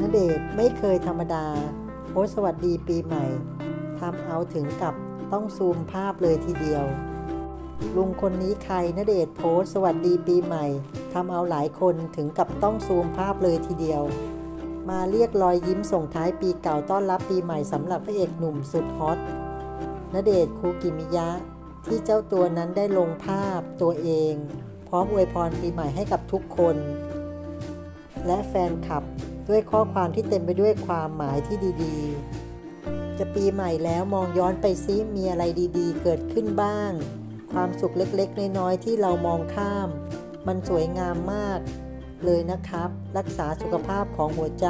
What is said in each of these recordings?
ณเดชไม่เคยธรรมดาโพสสวัสดีปีใหม่ทำเอาถึงกับต้องซูมภาพเลยทีเดียว ลุงคนนี้ใครณเดชโพสสวัสดีปีใหม่ทำเอาหลายคนถึงกับต้องซูมภาพเลยทีเดียว มาเรียกรอยยิ้มส่งท้ายปีเก่าต้อนรับปีใหม่สำหรับพระเอกหนุ่มสุดฮอตณเดชคูกิมิยะ ที่เจ้าตัวนั้นได้ลงภาพตัวเอง พร้อมอวยพรปีใหม่ให้กับทุกคน และแฟนคลับ ด้วยข้อความที่เต็มไปด้วยความหมายที่ดีๆ จะปีใหม่แล้วมองย้อนไปซิมีอะไรดีๆ เกิดขึ้นบ้าง ความสุขเล็กๆ น้อยๆ ที่เรามองข้าม มันสวยงามมาก เลยนะครับ รักษาสุขภาพของหัวใจ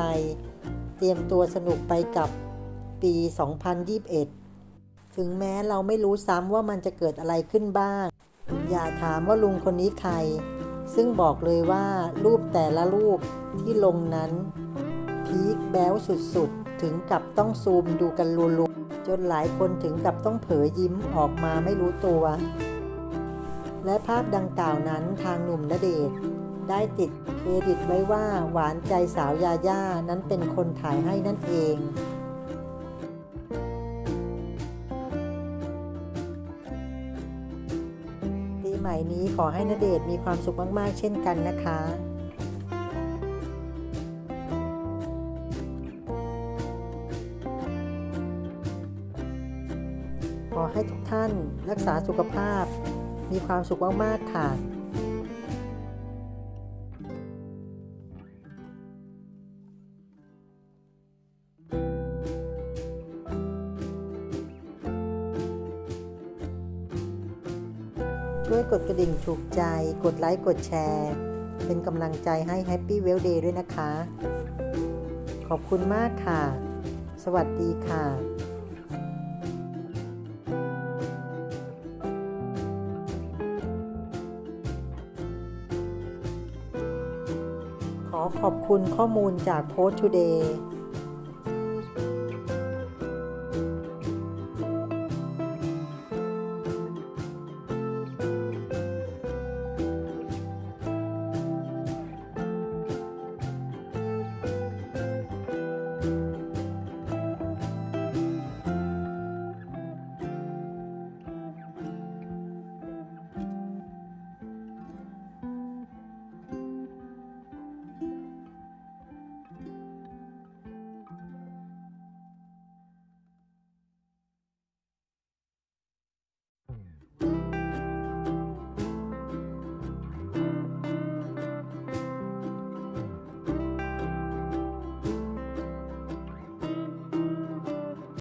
เตรียมตัวสนุกไปกับปี 2021 ถึงแม้เราไม่รู้ซ้ำว่ามันจะเกิดอะไรขึ้นบ้าง อย่าถามว่าลุงคนนี้ใคร ซึ่งบอกเลยว่ารูปแต่ละรูปที่ลงนั้น พีคแบ้วสุดๆ ถึงกับต้องซูมดูกันรัวๆจนหลายคนถึงกับต้องเผยยิ้มออกมาไม่รู้ตัว และภาพดังกล่าวนั้นทางหนุ่มณเดชน์ได้ติดเครดิตไว้ว่าหวานใจสาวยาย่านั้นเป็นคนถ่ายให้นั่นเอง หม่นี้ขอให้ณเดชมีความสุขมาก ๆ เช่นกันนะคะขอให้ทุกท่านรักษาสุขภาพ มีความสุขมาก ๆ ค่ะ ช่วยกดกระดิ่งถูกใจ กดไลค์ กดแชร์ เป็นกำลังใจให้ Happy w e l l Day ด้วยนะคะ ขอบคุณมากค่ะ สวัสดีค่ะขอขอบคุณข้อมูลจาก Post Today